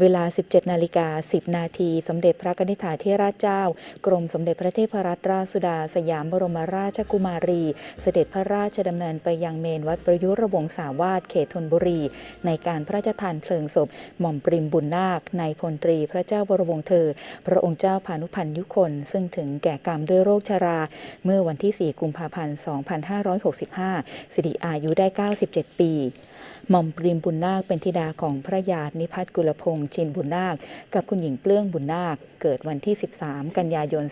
เวลา 17 นาฬิกา 10 นาที สมเด็จพระนิษฐาธิราชเจ้า กรมสมเด็จพระเทพรัตนราชสุดา สยามบรมราชกุมารี เสด็จพระราชดำเนินไปยังเมนวัดประยุรวงศาวาสเขตธนบุรี ในการพระราชทานเพลิงศพ หม่อมปริมบุญนาค ในพลตรีพระเจ้าวรวงศ์เธอ พระองค์เจ้าพานุพันธ์ยุคน ซึ่งถึงแก่กรรมด้วยโรคชรา เมื่อวันที่ 4 กุมภาพันธ์ 2565 สิริอายุได้ 97 ปีหม่อมปริมบุญนาคเป็นธิดาของพระยานิพัฒน์กุลพงษ์ชินบุญนาค กับคุณหญิงเปลื้องบุญนาค เกิดวันที่ 13 กันยายน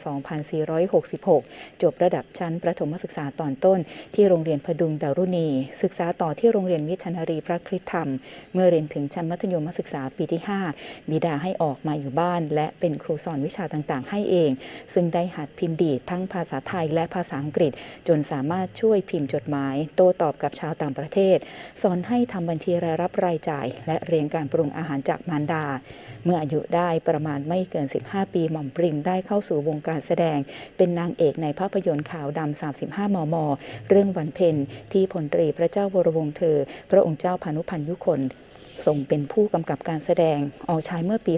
2466 จบระดับชั้นประถมศึกษาตอนต้น ที่โรงเรียนพดุงดารุณี ศึกษาต่อที่โรงเรียนวิชนารีพระคริธรรม เมื่อเรียนถึงชั้นมัธยมศึกษาปีที่ 5 บิดาให้ออกมาอยู่บ้าน และเป็นครูสอนวิชาต่างๆ ให้เอง ซึ่งได้หัดพิมพ์ดีดทั้งภาษาไทยและภาษาอังกฤษ จนสามารถช่วยพิมพ์จดหมาย โต้ตอบกับชาวต่างประเทศ สอนให้ทำบัญชีรายรับรายจ่าย และเรียนการปรุงอาหารจากมารดาเมื่ออายุได้ประมาณไม่เกิน 15 ปีหม่อมปริมได้เข้าสู่วงการแสดง เป็นนางเอกในภาพยนตร์ขาวดำ 35 มม เรื่องวันเพ็ญที่พลตรีพระเจ้าวรวงเธอ พระองค์เจ้าพานุพันยุคน ทรงเป็นผู้กำกับการแสดงออกฉายเมื่อปี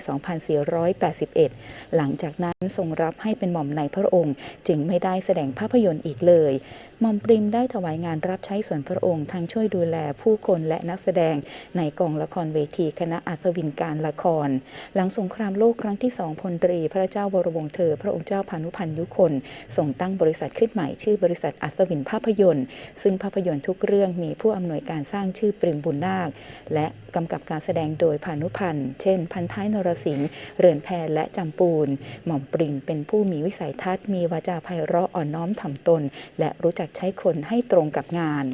2481 หลังจากนั้นทรงรับให้เป็นหม่อมในพระองค์ จึงไม่ได้แสดงภาพยนตร์อีกเลย หม่อมปริมได้ถวายงานรับใช้ส่วนพระองค์ทั้งช่วยดูแลผู้คนและนักแสดงในกองละครเวทีคณะอัศวินการละคร หลังสงครามโลกครั้งที่สองพลตรี พระเจ้าวรวงเธอ พระองค์เจ้าพานุพันธ์ยุคนทรงตั้งบริษัทขึ้นใหม่ชื่อบริษัทอัศวินภาพยนตร์ ซึ่งภาพยนตร์ทุกเรื่องมีผู้อำนวยการสร้างชื่อปริมบุญนาคและกำกับการแสดงโดยพานุพันธ์ เช่น พันท้ายนรสิงห์ เรือนแพรและจำปูน หม่อมปริงเป็นผู้มีวิสัยทัศน์ มีวาจาไพเราะอ่อนน้อมถ่อมตน และรู้จักใช้คนให้ตรงกับงาน